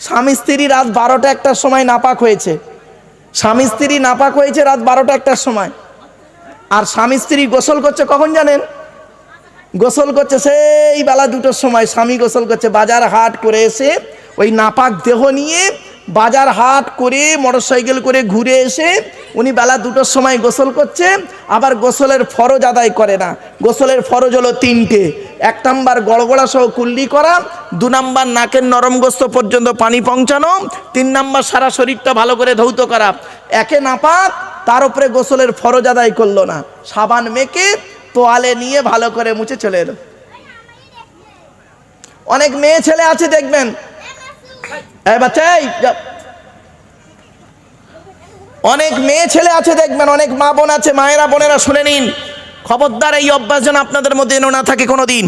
স্বামী স্ত্রী রাত বারোটা একটার সময় নাপাক হয়েছে। স্বামী স্ত্রী নাপাক হয়েছে রাত বারোটা একটার সময়। আর স্বামী স্ত্রী গোসল করছে কখন জানেন? গোসল করছে সেই বেলা দুটোর সময়। স্বামী গোসল করছে বাজার হাট করে এসে ওই নাপাক দেহ নিয়ে বাজার হাট করে, মোটরসাইকেল করে ঘুরে এসে উনি বেলা দুটোর সময় গোসল করছে, আবার গোসলের ফরজ আদায় করে না। গোসলের ফরজ হলো তিনটে। এক নাম্বার গড়গড়া সহ কুল্লি করা, দু নাম্বার নাকের নরম গোস্ত পর্যন্ত পানি পৌঁছানো, তিন নাম্বার সারা শরীরটা ভালো করে ধৌত করা। একে নাপাক তার উপরে গোসলের ফরজ আদায় করল না। সাবান মেখে তোয়ালে নিয়ে ভালো করে মুছে চলে এলো। অনেক মেয়ে ছেলে আছে, দেখবেন অনেক মেয়ে ছেলে আছে দেখবেন, অনেক মা বোন আছে, মায়েরা বোনেরা শুনে নিন। খবরদার এই অভ্যাস যেন আপনাদের মধ্যে যেন না থাকে কোনো দিন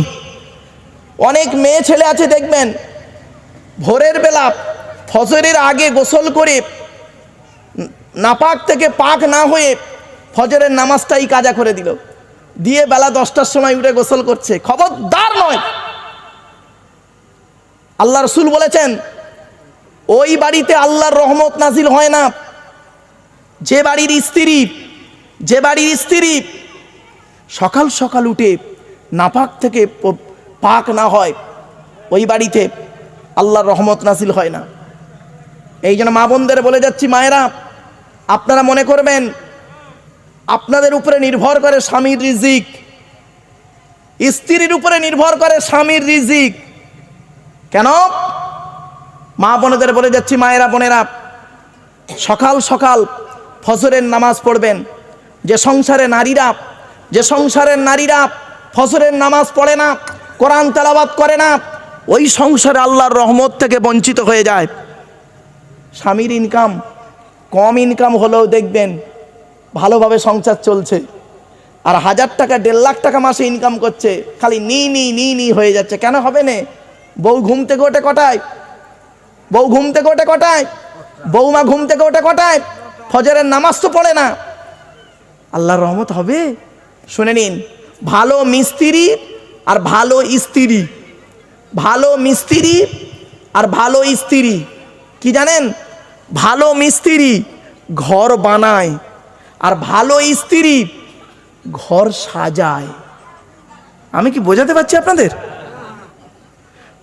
অনেক মেয়ে ছেলে আছে দেখবেন, ভোরের বেলা ফজরের আগে গোসল করে নাপাক থেকে পাক না হয়ে ফজরের নামাজটাই কাজা করে দিল। দিয়ে বেলা দশটার সময় উঠে গোসল করছে। খবরদার নয়। আল্লাহ রসুল বলেছেন ওই বাড়িতে আল্লাহর রহমত নাজিল হয় না। যে বাড়ির স্ত্রী, যে বাড়ির স্ত্রী সকাল সকাল উঠে নাপাক থেকে পাক না হয়, ওই বাড়িতে আল্লাহর রহমত নাজিল হয় না। এই জন্য মা বোনদের বলে যাচ্ছি, মায়েরা, আপনারা মনে করবেন, আপনাদের উপরে নির্ভর করে স্বামীর রিজিক। স্ত্রীর উপরে নির্ভর করে স্বামীর রিজিক। কেন? মা বোনেদের বলে যাচ্ছি, মায়েরা বোনেরা, সকাল সকাল ফজরের নামাজ পড়বেন। যে সংসারে নারীরা, যে সংসারের নারীরা ফজরের নামাজ পড়ে না, কোরআন তেলাবাত করে না, ওই সংসারে আল্লাহর রহমত থেকে বঞ্চিত হয়ে যায়। স্বামীর ইনকাম কম ইনকাম হলেও দেখবেন ভালোভাবে সংসার চলছে। আর হাজার টাকা, দেড় লাখ টাকা মাসে ইনকাম করছে, খালি নি নি নি নি হয়ে যাচ্ছে। কেন হবে না? বউ ঘুম থেকে ওঠে কটায়? বউ ঘুম থেকে ওঠে কটায়? বৌমা ঘুম থেকে ওঠে কটায়? ফজরের নামাজ তো পড়ে না। আল্লাহর রহমত হবে? শুনে নিন, ভালো মিস্ত্রি আর ভালো স্ত্রী। ভালো মিস্ত্রি আর ভালো স্ত্রী। কি জানেন? ভালো মিস্ত্রি ঘর বানায় আর ভালো স্ত্রী ঘর সাজায়। আমি কি বোঝাতে পারছি আপনাদের?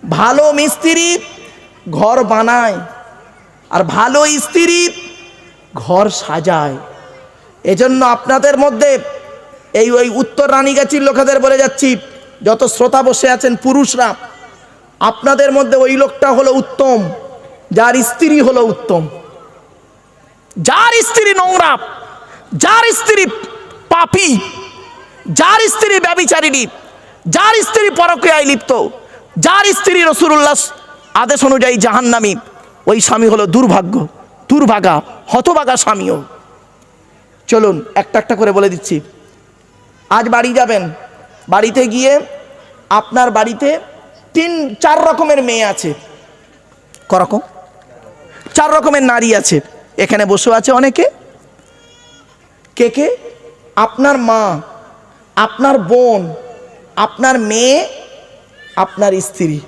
ভালো মিস্ত্রি ঘর বানায়, আর ভালো স্ত্রী ঘর সাজায়। এজন্য আপনাদের মধ্যে এই ওই উত্তর রানীগাছির লোকেদের বলে যাচ্ছি, যত শ্রোতা বসে আছেন পুরুষরা, আপনাদের মধ্যে ওই লোকটা হলো উত্তম, যার স্ত্রী হলো উত্তম। যার স্ত্রী নোংরা, যার স্ত্রী পাপি, যার স্ত্রী ব্যবিচারিণী যার স্ত্রী পরকীয়ায় লিপ্ত, যার স্ত্রী রসুল্লাহ আদেশ অনুযায়ী জাহান্নামী। ওই স্বামী হলো দুর্ভাগ্য। দুর্ভাগা, হতভাগা স্বামীও। চলুন, একটা একটা করে বলে দিচ্ছি। আজ বাড়ি যাবেন। বাড়িতে গিয়ে আপনার বাড়িতে তিন, চার রকমের মেয়ে আছে। করকম? চার রকমের নারী আছে। এখানে বসে আছে অনেকে। কে কে? আপনার মা, আপনার বোন, আপনার মেয়ে, আপনার স্ত্রী।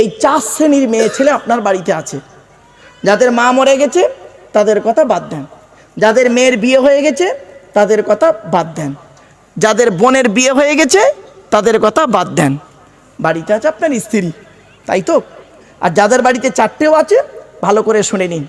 এই চার শ্রেণির মেয়ে ছেলে আপনার বাড়িতে আছে। যাদের মা মরে গেছে, তাদের কথা বাদ দেন। যাদের মেয়ের বিয়ে হয়ে গেছে, তাদের কথা বাদ দেন। যাদের বোনের বিয়ে হয়ে গেছে, তাদের কথা বাদ দেন। বাড়িতে আছে আপনার স্ত্রী, তাই তো? আর যাদের বাড়িতে চারটেও আছে, ভালো করে শুনে নিন।